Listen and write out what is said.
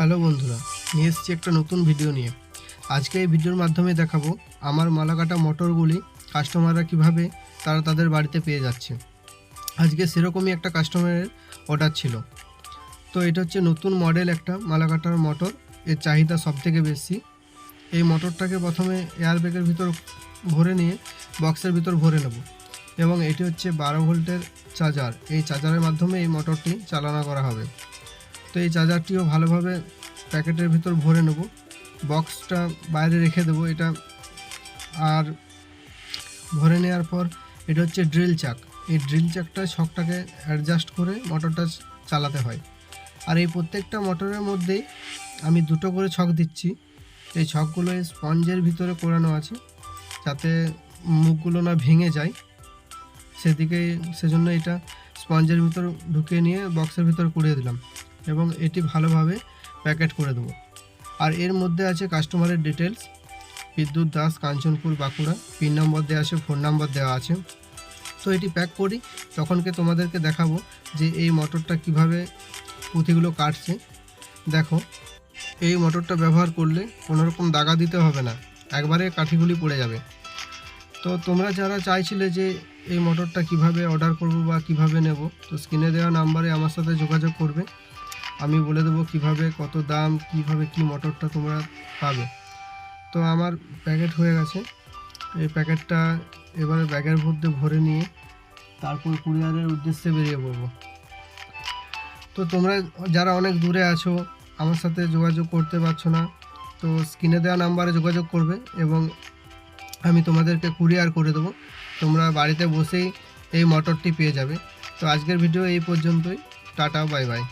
Hello বন্ধুরা, নিয়ে এসেছি একটা নতুন ভিডিও নিয়ে। আজকে এই ভিডিওর মাধ্যমে দেখাবো আমার মালাকাটা মোটরগুলি কাস্টমাররা কীভাবে তারা তাদের বাড়িতে পেয়ে যাচ্ছে। আজকে সেরকমই একটা কাস্টমারের অর্ডার ছিল। তো এটা হচ্ছে নতুন মডেল একটা মালাকাটার মোটর এর চাহিদা সব থেকে বেশি। এই মোটরটাকে প্রথমে এয়ার ব্যাগের ভিতর ভরে নিয়ে বক্সের ভিতর ভরে নেব। এবং এটি হচ্ছে বারো ভোল্টের চার্জার এই চার্জারের মাধ্যমে এই মোটরটি চালনা করা হবে। তো এই চার্জারটিও ভালোভাবে প্যাকেটের ভিতর ভরে নেব। বক্সটা বাইরে রেখে দেবো এটা। আর ভরে নেওয়ার পর এটা হচ্ছে ড্রিল চাক। এই ড্রিল চাকটা ছকটাকে অ্যাডজাস্ট করে মোটরটা চালাতে হয়। আর এই প্রত্যেকটা মোটরের মধ্যেই আমি দুটো করে ছক দিচ্ছি। এই ছকগুলো এই স্পঞ্জের ভিতরে কোরানো আছে যাতে মুখগুলো না ভেঙে যায়। সেদিকে সেজন্য এটা স্পঞ্জের ভিতর ঢুকিয়ে নিয়ে বক্সের ভিতর কুড়িয়ে দিলাম। এবং এটি ভালোভাবে প্যাকেট করে দেবো। আর এর মধ্যে আছে কাস্টমারের details Bidyut Das, Kanchanpur, Bankura. Pin number দেওয়া আছে, ফোন নাম্বার দেওয়া আছে। তো এটি প্যাক করি। তখনকে তোমাদেরকে দেখাবো যে এই মোটরটা কীভাবে পুঁথিগুলো কাটছে। দেখো, এই মোটরটা ব্যবহার করলে কোনোরকম দাগা দিতে হবে না। একবারে কাঠিগুলি পড়ে যাবে। তো তোমরা যারা চাইছিলে যে এই মোটরটা কীভাবে অর্ডার করব বা কীভাবে নেব, তো স্ক্রিনে দেওয়া নাম্বারে আমার সাথে যোগাযোগ করবে। আমি বলে দেবো কীভাবে, কত দাম, কীভাবে কি মোটরটা তোমরা পাবে। তো আমার প্যাকেট হয়ে গেছে। এই প্যাকেটটা এবারে ব্যাগের মধ্যে ভরে নিয়ে তারপর কুরিয়ারের উদ্দেশ্যে বেরিয়ে পড়ব। তো তোমরা যারা অনেক দূরে আছো, আমার সাথে যোগাযোগ করতে পারছ না, তো স্ক্রিনে দেওয়া নাম্বারে যোগাযোগ করবে এবং আমি তোমাদেরকে কুরিয়ার করে দেবো। তোমরা বাড়িতে বসেই এই মোটরটি পেয়ে যাবে। তো আজকের ভিডিও এই পর্যন্তই। Tata, bye bye.